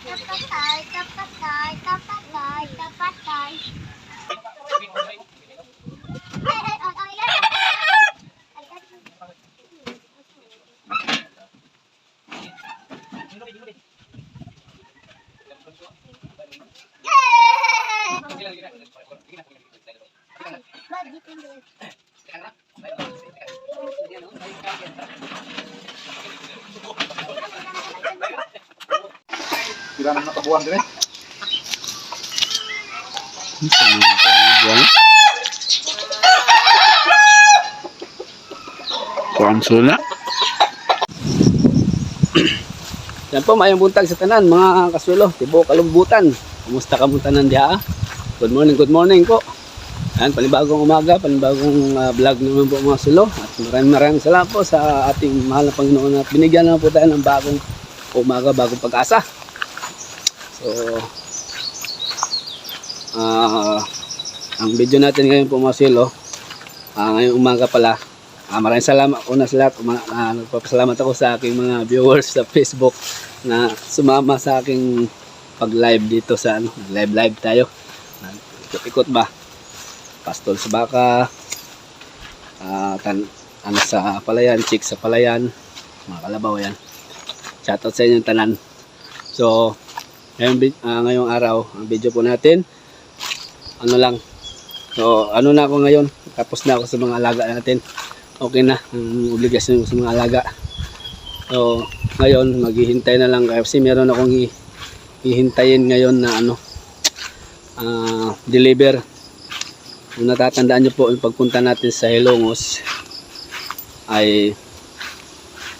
Kapatay, kapatay, kapatay, kapatay. Ay, ay, ay, ay, ay, ay, nakabuhan din eh. Kuang sula. Yan po, mayong buntag sa tanan, mga kasulo, tibo kalumbutan. Kumusta ka mong tanan diha? Good morning, good morning po. Yan, panibagong umaga, panibagong ah, vlog naman po mga sulo. At maraming maraming salamat po sa ating mahal na Panginoon at binigyan naman po tayo ng bagong umaga, bagong pag-asa. So, ah ang video natin ngayon po mga sulo, ah, ngayong umaga pala, Ah, maraming salamat una sa lahat. Uma, ah, nagpapasalamat ako sa aking mga viewers sa Facebook na sumama sa aking pag-live dito sa ano, live live tayo. Ikot-ikot ba? Pastol sa baka, ah, tan, ano sa palayan, chick sa palayan, mga kalabaw yan. Shoutout sa inyong tanan. So, ngayong, vid- ah, ngayong araw, ang video po natin, ano lang, So, ano na ako ngayon? Tapos na ako sa mga alaga natin. Okay na, ang obligasyon sa mga alaga. So, ngayon, maghihintay na lang kasi meron akong hi- hihintayin ngayon na ano, ah, deliver. Kung natatandaan nyo po, yung pagpunta natin sa Hilongos, ay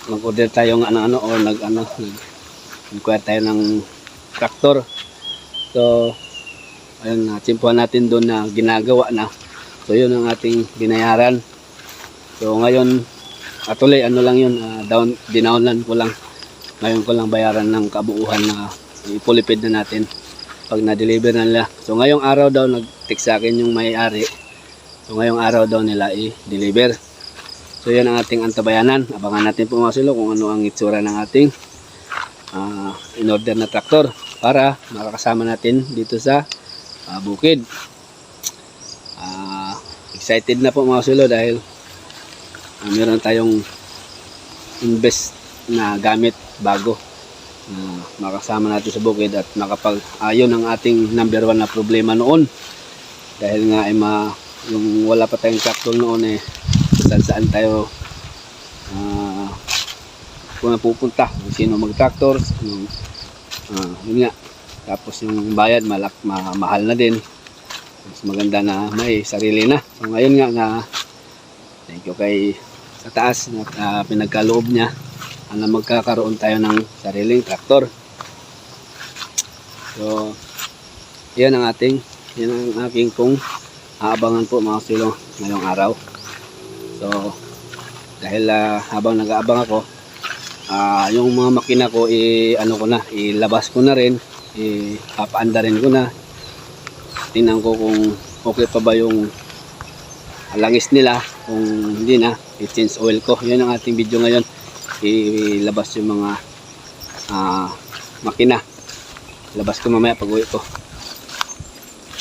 mag-order tayo ng ano-ano o nag-ano, nag-inquire tayo ng tractor. So, ayun, natsimpuhan natin doon na ginagawa na. So, yun ang ating binayaran. So ngayon, atuloy ano lang yun, ah, down, dinaunlan ko lang. Ngayon ko lang bayaran ng kabuuhan na ipulipid na natin pag na-deliver na nila. So ngayong araw daw nag-text sa akin yung may-ari. So ngayong araw daw nila i-deliver. So yan ang ating antabayanan. Abangan natin po mga silo kung ano ang itsura ng ating ah, in-order na traktor para makakasama natin dito sa ah, bukid. Ah, excited na po mga silo dahil Ah, meron tayong invest na gamit bago na makasama natin sa bukid at makapag ayon ang ating number one na problema noon dahil nga ay ma, yung wala pa tayong tractor noon eh saan saan tayo ah kung napupunta kung sino mag tractor yung, ah, yun nga tapos yung bayad malak, ma, mahal na din mas maganda na may sarili na so ngayon nga nga thank you kay sa taas na uh, pinagkaloob niya na magkakaroon tayo ng sariling traktor. So, yan ang ating, yan ang aking kong aabangan po mga silo ngayong araw. So, dahil ah, habang nag-aabang ako, ah, yung mga makina ko, i, ano ko na, ilabas ko na rin, ipapaanda rin ko na. Tingnan ko kung okay pa ba yung langis nila kung hindi na i-change oil ko. Yun ang ating video ngayon. Ilabas yung mga ah, makina. Labas ko mamaya pag uwi ko.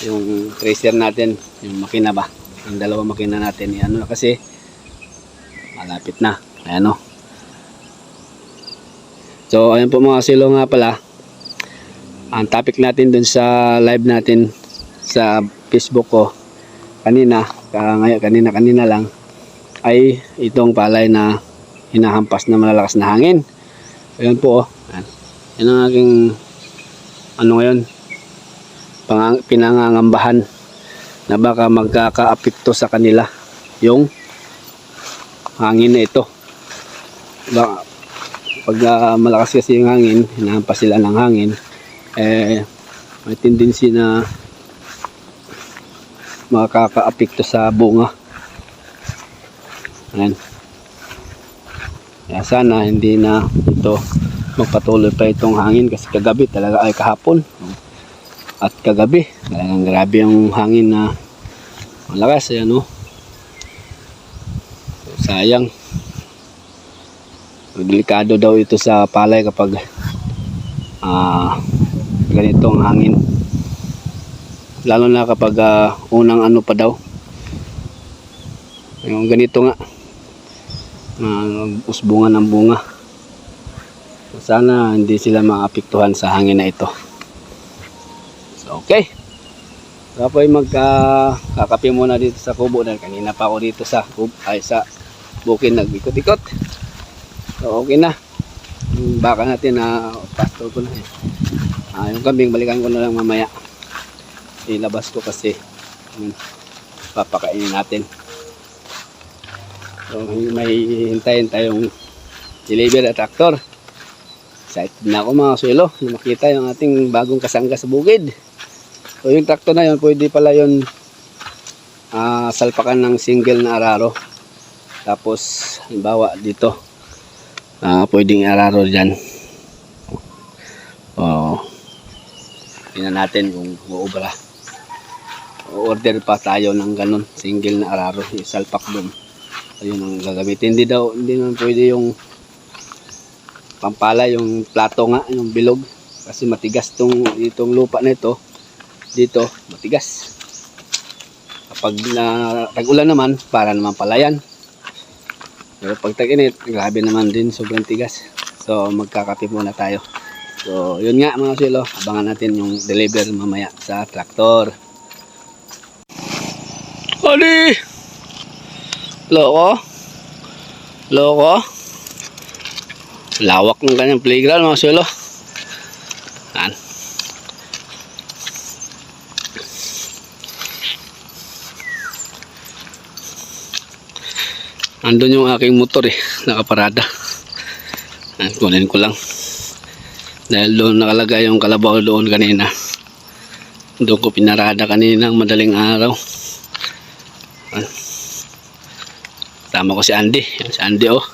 Yung tracer natin yung makina ba? Yung dalawang makina natin ano na kasi malapit na. Ayan o so ayan po mga silo nga pala ang topic natin dun sa live natin sa facebook ko kanina, ka, ngayon, kanina kanina lang ay itong palay na hinahampas na malalakas na hangin. Ayun po oh. Yan ang aking ano ngayon pinangangambahan na baka magkakaapekto sa kanila yung hangin na ito. Baka, pag ah, malakas kasi yung hangin, hinahampas sila ng hangin, eh, may tendency na makaka-apekto sa bunga. Ayan. Kaya sana hindi na ito magpatuloy pa itong hangin kasi kagabi talaga ay kahapon at kagabi talagang grabe yung hangin na malakas ayan o so, sayang delikado daw ito sa palay kapag ah ganitong hangin. Lalo na kapag ah, unang ano pa daw. Yung ganito nga. Uh, usbungan ng bunga. Sana hindi sila maapektuhan sa hangin na ito. So, okay. So, po ay magkakape muna dito sa kubo dahil kanina pa ako dito sa kub ay sa bukid nag-ikot-ikot. So, okay na. Baka natin na pastor ko na eh. Ah, yung kambing balikan ko na lang mamaya. Ilabas ko kasi yun, papakainin natin. So, may hintayin tayong deliver at tractor. Excited na ako mga suelo makita yung ating bagong kasangga sa bukid. So yung tractor na yun, pwede pala yun ah, salpakan ng single na araro. Tapos, halimbawa dito, ah, pwedeng araro dyan. O, tingnan natin kung uubra. Order pa tayo ng ganun, single na araro, isalpak doon. Ayun ang gagamitin. Hindi daw, hindi naman pwede yung pampala, yung plato nga, yung bilog. Kasi matigas tong itong lupa na ito. Dito, matigas. Kapag na tag-ulan naman, para naman palayan. Pero pag tag-init, grabe naman din, sobrang tigas. So, magkakape muna tayo. So, yun nga mga silo, abangan natin yung deliver mamaya sa traktor. Ali! Loko? Loko? Lawak ng kanyang playground mga silo. Andun yung aking motor eh, nakaparada. Yan, kunin ko lang. Dahil doon nakalagay yung kalabaw doon kanina. Doon ko pinarada kanina ng madaling araw. Yan. Tama ko si Andy. Yan, si Andy oh.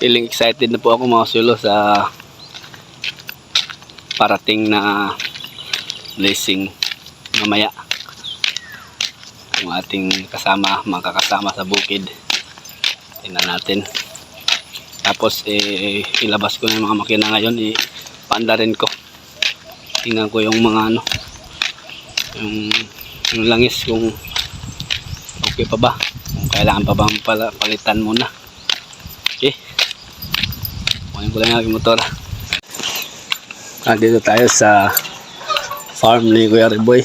Feeling excited na po ako mga sulo sa parating na blessing mamaya. Yung ating kasama makakasama sa bukid. Tingnan natin. Tapos eh, ilabas ko na yung mga makina ngayon. Ipaanda rin ko. Tingnan ko yung mga ano. Yung, yung langis kung okay pa ba? Kung kailangan pa bang palitan muna. Okay. Kunin ko lang yung motor. Nandito tayo sa farm ni Kuya Riboy.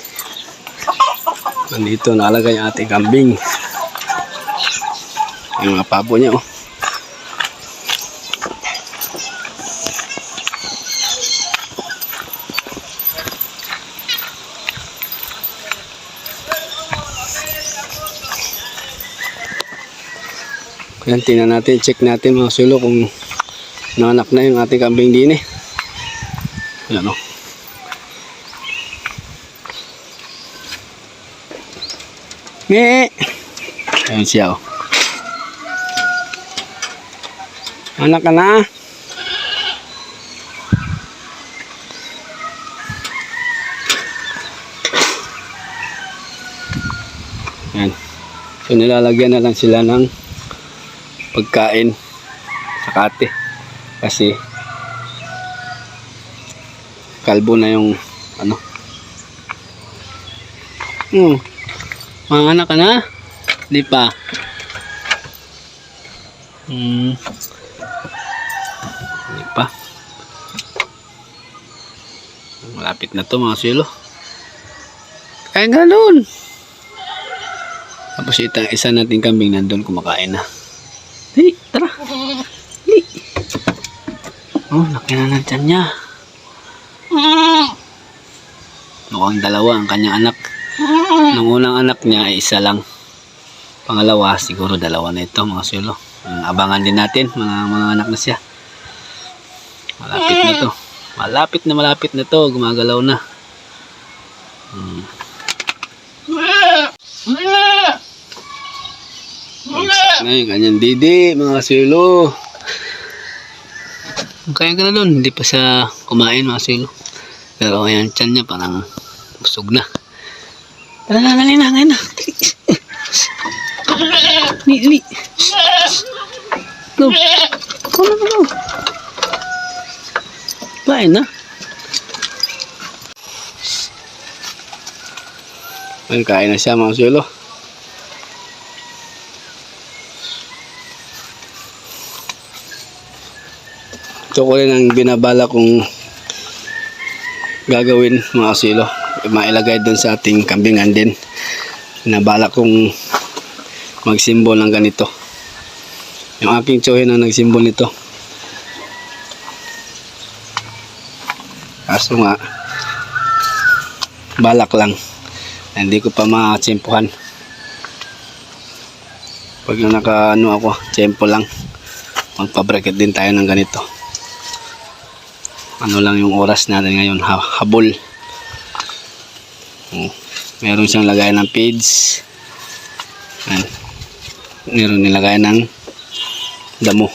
Nandito nakalagay yung ating kambing. Yung mga pabo niya oh. Yan, tingnan natin, check natin mga sulo kung nanak na yung ating kambing din eh. Yan o. Nge! Ayan siya o. Anak ka na. Yan. So nilalagyan na lang sila ng pagkain sa kate. Kasi kalbo na yung ano. Hmm. Mga anak ka na? Di pa. Hmm. Di pa. Malapit na to mga silo. Kaya ganun. Tapos ita, isa nating kambing nandun kumakain na. Hey, tara. Hey. Oh, laki na ng tiyan niya. Mukhang dalawa ang kanyang anak. Nung unang anak niya ay isa lang. Pangalawa, siguro dalawa na ito mga sulo. Abangan din natin, mga, mga anak na siya. Malapit na to. Malapit na malapit na to. Gumagalaw na. Hmm. Bagsak na yung kanyang didi, mga sulo. Kaya ka na doon, hindi pa siya kumain mga sulo. Pero ayan, tiyan niya parang busog na. Tara na, dali na, ngayon na. Dali, dali. itlog. Come on, come Kain na. Ayun, kain na siya mga sulo. Ito ko rin ang binabala kong gagawin mga silo. Mailagay dun sa ating kambingan din. Binabala kong magsimbol ng ganito. Yung aking tsuhin ang nagsimbol nito. Kaso nga, balak lang. Hindi ko pa matsempuhan. Pag naka ano ako, tsempo lang. Magpabracket din tayo ng ganito. Ano lang yung oras natin ngayon, ha- habol. Oh, meron siyang lagay ng feeds. Ayan. Meron nilagay ng damo.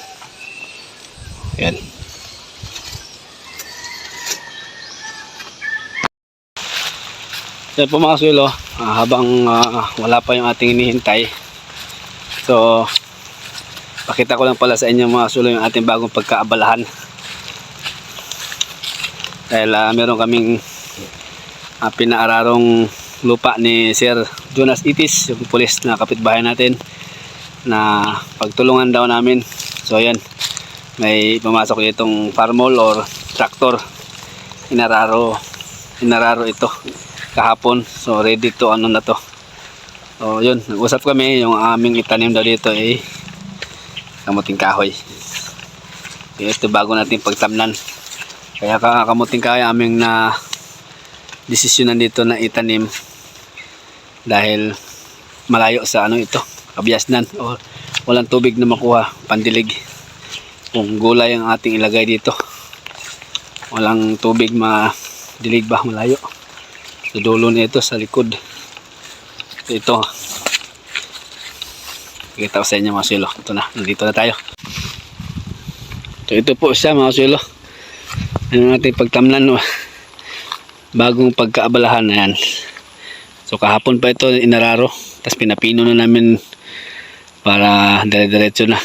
Ayan. Yan po mga sulo, ah, habang ah, wala pa yung ating hinihintay. So, pakita ko lang pala sa inyo mga sulo yung ating bagong pagkaabalahan. Dahil ah, meron kaming ah, pinaararong lupa ni Sir Jonas Itis, yung pulis na kapitbahay natin na pagtulungan daw namin. So ayan, may pumasok itong farmol or tractor. Inararo, inararo ito kahapon. So ready to ano na to. So yun, nag-usap kami yung aming itanim daw dito ay kamuting kahoy. Ito bago natin pagtamnan. Kaya ka- kamuting kahoy aming na desisyonan dito na itanim dahil malayo sa ano ito, kabiasnan o walang tubig na makuha, pandilig. Kung gulay ang ating ilagay dito, walang tubig madilig ba malayo. Sa dulo nito sa likod. Ito. Kita ko sa inyo mga silo. Ito na, nandito na tayo. So ito po siya mga silo. Ano natin pagtamnan no? Bagong pagkaabalahan na yan. So kahapon pa ito inararo. Tapos pinapino na namin para dire-diretso na.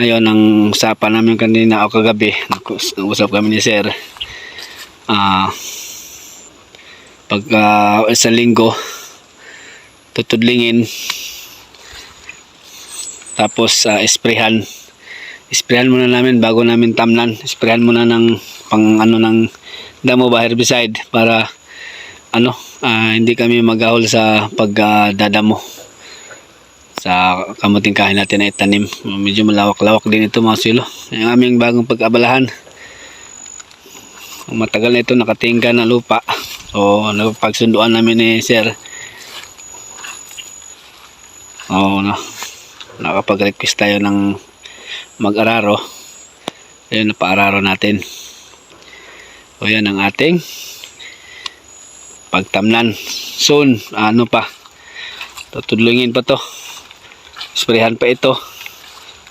Ngayon ang usapan namin kanina o kagabi, nag-usap kami ni Sir. Ah pagka isang linggo tutudlingin tapos uh, esprehan esprehan muna namin bago namin tamnan esprehan muna ng pang ano ng damo ba herbicide para ano ah, hindi kami magahol sa pagdadamo. Sa kamuting kain natin na itanim medyo malawak-lawak din ito mga silo yung aming bagong pag-abalahan. Matagal na ito nakatingga na lupa. So napagsunduan namin ni sir. Oh no nakapag-request tayo ng mag-araro. Ayun napaararo natin o yan ang ating pagtamnan. Soon ano pa? Tutulungin pa to. Isprehan pa ito.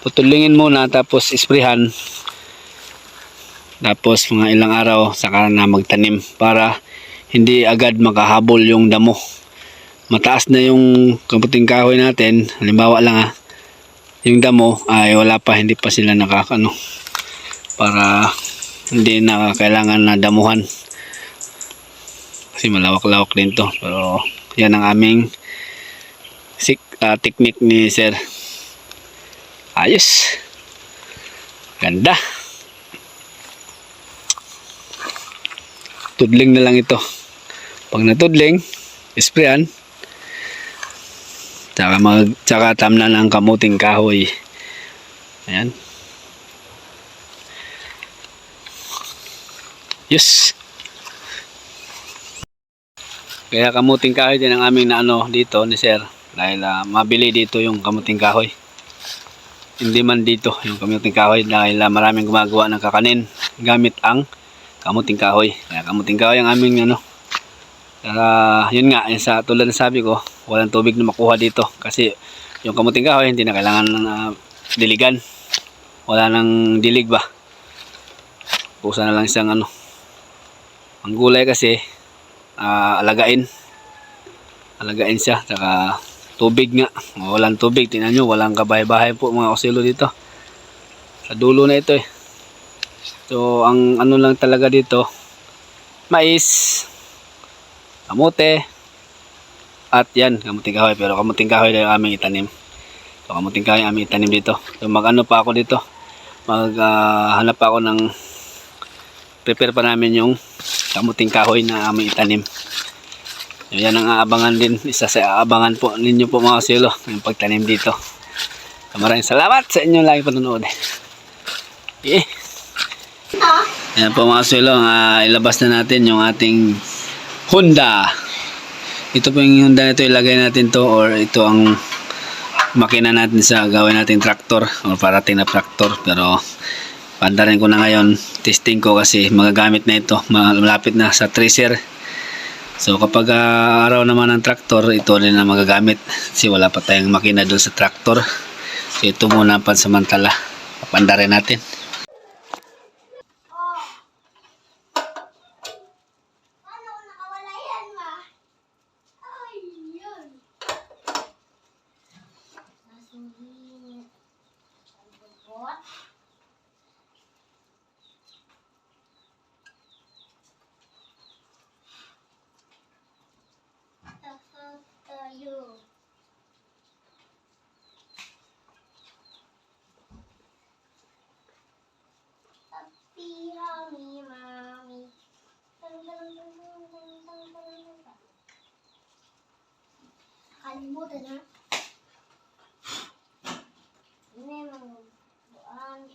Tutulungin muna tapos isprehan tapos mga ilang araw saka na magtanim para hindi agad makahabol yung damo. Mataas na yung kaputing kahoy natin. Halimbawa lang ha yung damo ay wala pa hindi pa sila nakakano para hindi na kailangan na damuhan. Kasi malawak-lawak din to. Pero yan ang aming sik, ah, technique ni sir. Ayos. Ganda. Tudling na lang ito. Pag natudling sprayan. Tsaka mag tsaka tamnan ang kamuting kahoy. Ayan yes kaya kamuting kahoy din ang aming naano dito ni sir dahil ah, mabili dito yung kamuting kahoy hindi man dito yung kamuting kahoy dahil ah, maraming gumagawa ng kakanin gamit ang kamuting kahoy kaya kamuting kahoy ang aming ano Saka, yun nga, yun sa tulad ng sabi ko, walang tubig na makuha dito. Kasi yung kamuting kahoy, hindi na kailangan na diligan. Wala nang dilig ba. Pusa na lang siyang ano. Ang gulay kasi, ah, alagain. Alagain siya. Saka tubig nga. Walang tubig. Tingnan nyo, walang kabahay-bahay po mga osilo dito. Sa dulo na ito eh. So, ang ano lang talaga dito, mais, kamote, at yan, kamuting kahoy. Pero kamuting kahoy na yung aming itanim. So, kamuting kahoy aming itanim dito. So, mag-ano pa ako dito. Maghanap pa ako ng prepare pa namin yung kamuting kahoy na aming itanim. Yan ang aabangan din. Isa sa aabangan po ninyo po mga silo. Yung pagtanim dito. So, maraming salamat sa inyong lagi panonood. Eh. Yan po mga silo. ah, ilabas na natin yung ating Honda. Ito po yung Honda ito. Ilagay natin to or ito ang makina natin sa gawin natin traktor or parating na traktor. Pero panda rin ko na ngayon. Testing ko kasi magagamit na ito. Malapit na sa tracer. So kapag ah, araw naman ng traktor, ito rin na magagamit. Kasi wala pa tayong makina doon sa traktor. So ito muna pansamantala. Panda rin natin. Oh. Paano kung nakawala yan, ma? Ay, yun. Nasungin. Ang bubot. Tapos tayo. Happy Mommy Mommy. Kalimutan na. Hindi mo. Buwan.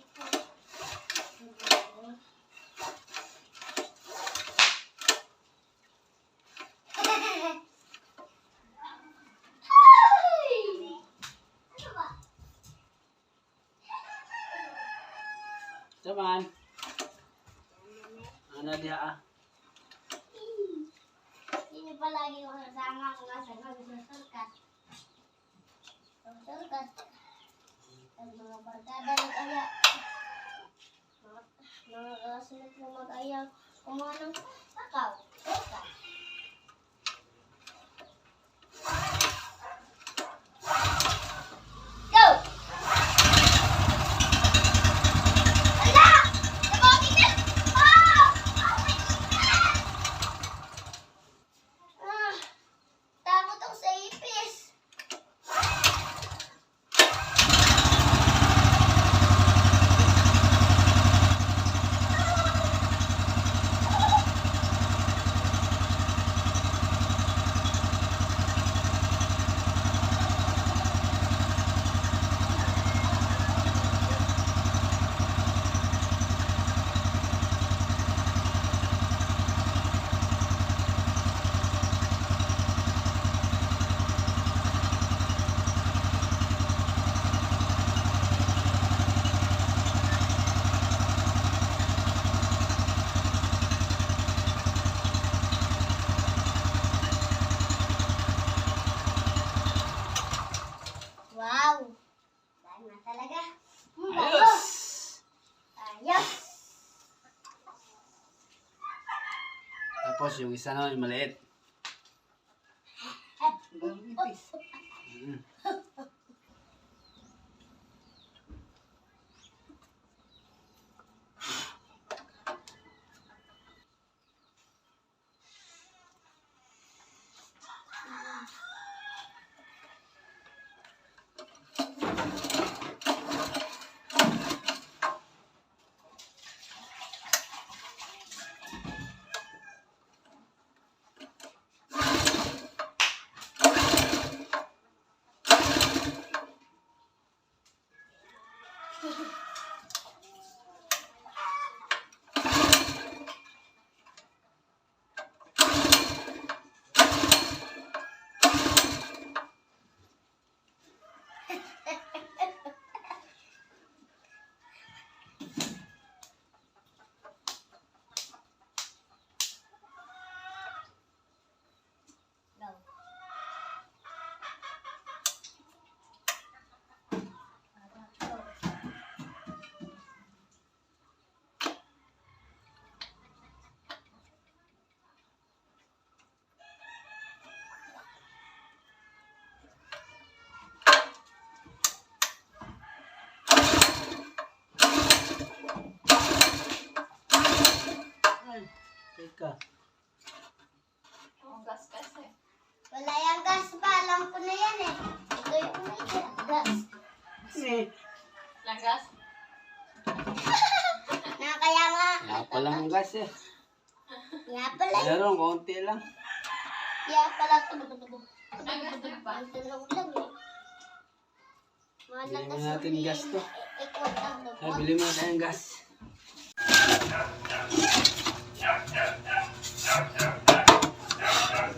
Ano ba? Saman. Ano diha ah? Hindi palagi ko kasama ko nga sa nagsusulkat. Nagsusulkat. Ang mga barkada nag-aya. Mga, mga kasunod na mag-aya. Kumuha ng takaw. Sulkat. Go! Ala! Nabogin na! Ah! Oh my God! Ah, takot ako sa ipis. Wow! Dahil na talaga. Hmm, bango. Ayos! Ayos! Tapos yung isa naman yung maliit. Mm. Teka. Wala yung gas pa. Alam ko na yan eh. Ito yung gas. Lagas? Na kaya nga. Kaya pala ang gas eh. Nga pala. Meron, konti lang. Kaya pala. Ang lang eh. Bili mo natin gas to. Lang bili mo na tayong gas.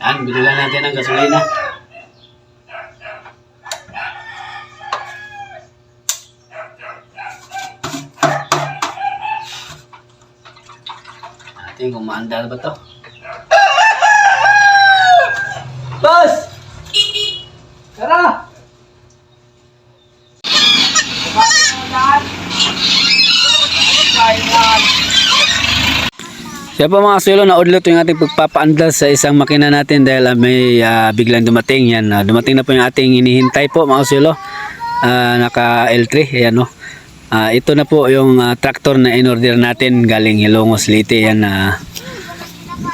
Yan, bili lang natin ng gasolina. Natin kung maandar ba to. Boss! Tara! Kaya po mga sulo, naudlot yung ating pagpapaandal sa isang makina natin dahil ah, may ah, biglang dumating. Yan, ah, dumating na po yung ating inihintay po mga sulo. Ah, naka L3, ayan no. Ah, ito na po yung ah, tractor na in-order natin galing Hilongos Leyte. Yan, ah,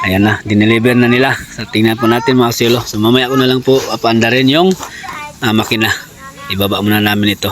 ayan na, dineliver na nila. So tingnan po natin mga sulo. So mamaya ko na lang po paandarin yung ah, makina. Ibaba muna namin ito.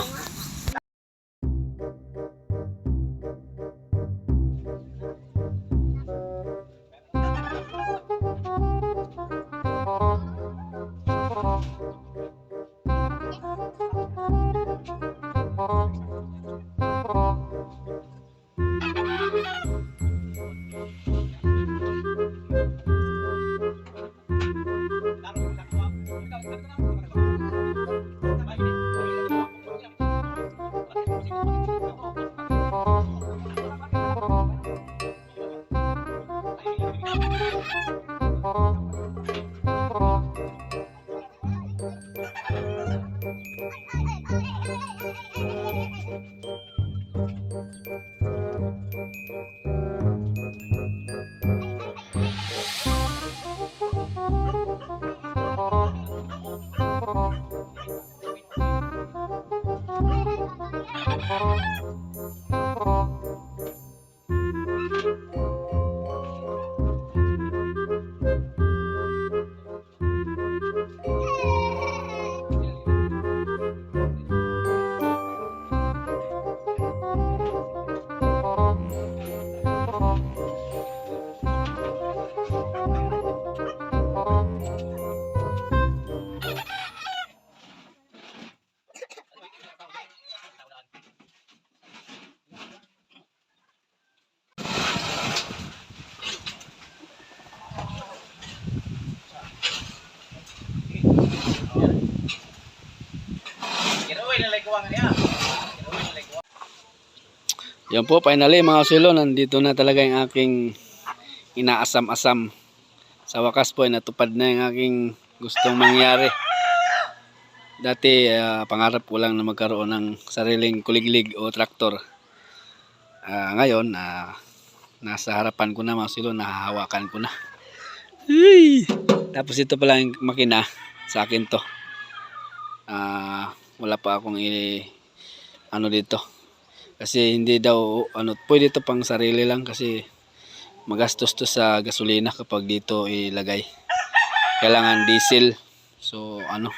Yan po, finally mga sulo, nandito na talaga yung aking inaasam-asam. Sa wakas po, natupad na yung aking gustong mangyari. Dati, ah, pangarap ko lang na magkaroon ng sariling kuliglig o traktor. Ah, ngayon, ah, nasa harapan ko na mga sulo, nahahawakan ko na. Ay! Tapos ito pala yung makina, sa akin to. Ah, wala pa akong i ano dito. Kasi hindi daw ano pwede to pang sarili lang kasi magastos to sa gasolina kapag dito ilagay. Kailangan diesel. So ano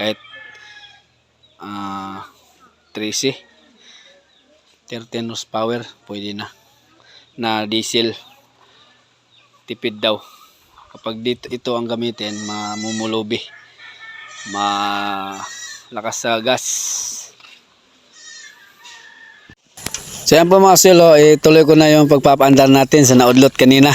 kahit ah 13 13 horsepower pwede na. Na diesel. Tipid daw. Kapag dito ito ang gamitin mamumulobi malakas sa gas. So yan po mga silo, ituloy ko na yung pagpapaandar natin sa naudlot kanina.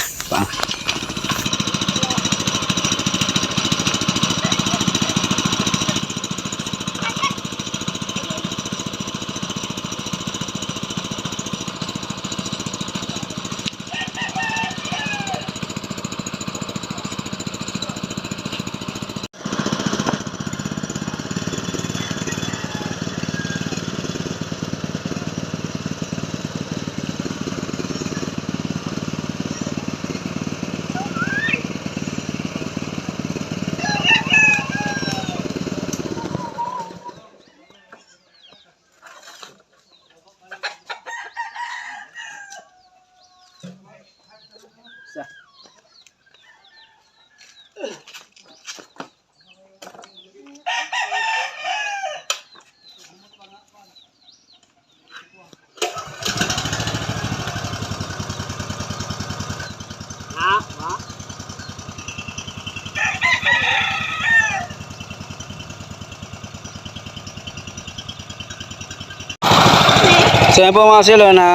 So yan po mga silo, na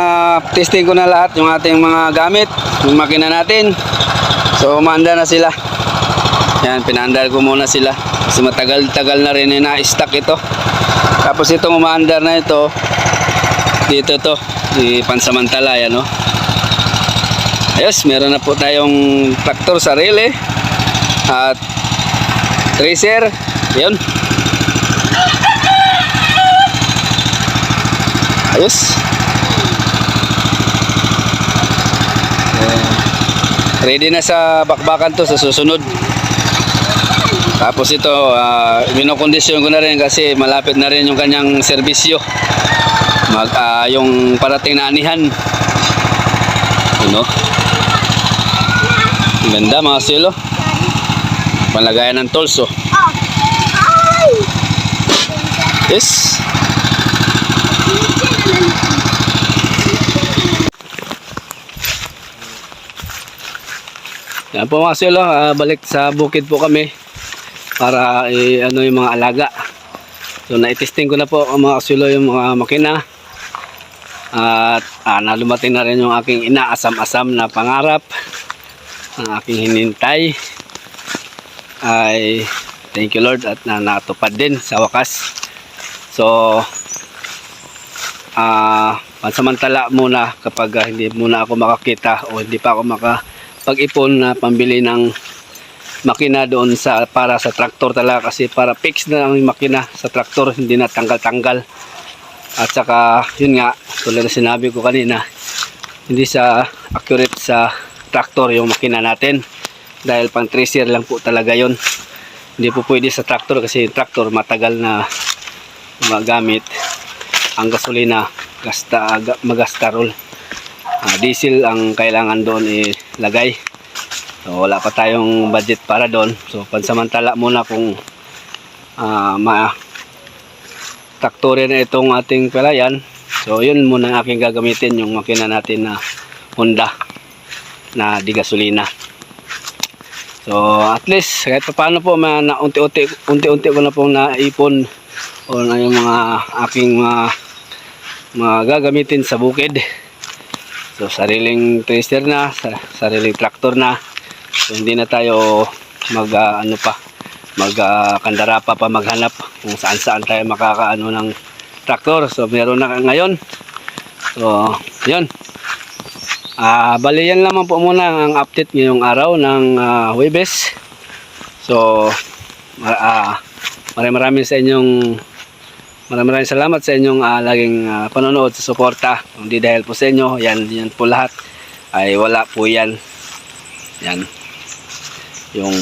testing ko na lahat yung ating mga gamit, yung makina natin. So umanda na sila. Yan, pinandar ko muna sila. Kasi matagal-tagal na rin na stock ito. Tapos itong umaandar na ito, dito to, di pansamantala yan no. Ayos, meron na po tayong traktor sarili. At tracer, yun. Ayos. Ready na sa bakbakan to sa susunod. Tapos ito, uh, binokondisyon ko na rin kasi malapit na rin yung kanyang serbisyo. Mag, ah, yung parating na anihan. Ano? Ganda mga silo. Palagayan ng tolso. Oh. Yes. Yan po mga silo, ah, balik sa bukid po kami para eh, ano yung mga alaga. So na-testing ko na po mga silo yung mga makina. At ah, nalumating na rin yung aking inaasam-asam na pangarap. Ang aking hinintay ay thank you Lord at na natupad din sa wakas. So ah pansamantala muna kapag ah, hindi muna ako makakita o hindi pa ako makapag-ipon na pambili ng makina doon sa para sa traktor talaga kasi para fix na ang makina sa traktor hindi na tanggal-tanggal. At saka yun nga tulad na sinabi ko kanina hindi sa accurate sa traktor yung makina natin. Dahil pang tracer lang po talaga yon hindi po pwede sa traktor kasi yung traktor matagal na magamit ang gasolina gasta ga- magastarol Ah, diesel ang kailangan doon ilagay so, wala pa tayong budget para doon. So pansamantala muna kung ah, ma traktorin na itong ating pelayan so yun muna ang aking gagamitin yung makina natin na Honda na di gasolina. So at least kahit pa paano po unti-unti unti-unti ko na pong naipon o na yung mga aking mga mga gagamitin sa bukid so sariling tracer na sa, sariling traktor na. So hindi na tayo mag ah, ano pa mag ah, kandara pa pa maghanap kung saan saan tayo makakaano ng traktor. So meron na ngayon. So yun. Ah bali yan lamang po muna ang update ngayong araw ng ah, Webes so ah, maraming maraming sa inyong maraming maraming salamat sa inyong ah, laging ah, panonood sa suporta. Kung di dahil po sa inyo yan, yan po lahat. Ay wala po yan. Yan. Yung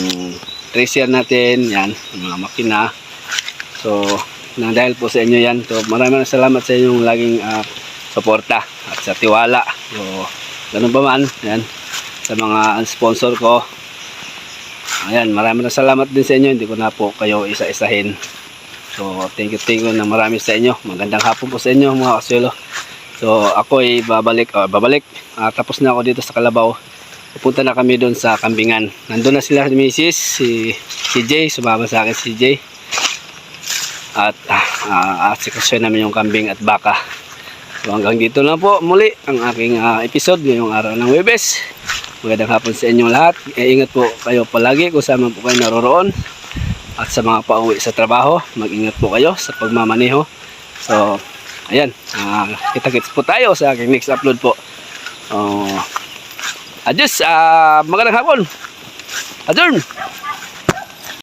tracer natin yan mga makina. So nang dahil po sa inyo yan. So maraming maraming salamat sa inyong laging ah, suporta at sa tiwala. So ganun pa man yan sa mga sponsor ko. Ayan maraming salamat din sa inyo. Hindi ko na po kayo isa-isahin So, thank you, thank you na marami sa inyo. Magandang hapon po sa inyo mga kasyolo. So, ako ay babalik, ah, babalik. Ah, tapos na ako dito sa Kalabaw. Pupunta na kami doon sa kambingan. Nandun na sila si Mrs. Si, si Jay, sumama sa akin si Jay. At ah, ah, asikasyon namin yung kambing at baka. So, hanggang dito na po muli ang aking ah, episode ngayong araw ng Webes. Magandang hapon sa inyong lahat. Eh, ingat po kayo palagi kung saan man po kayo naroroon at sa mga pauwi sa trabaho, mag-ingat po kayo sa pagmamaneho. So, ayan, ah, kita-kits po tayo sa aking next upload po. Uh, adios, ah, magandang hapon. Adjourn!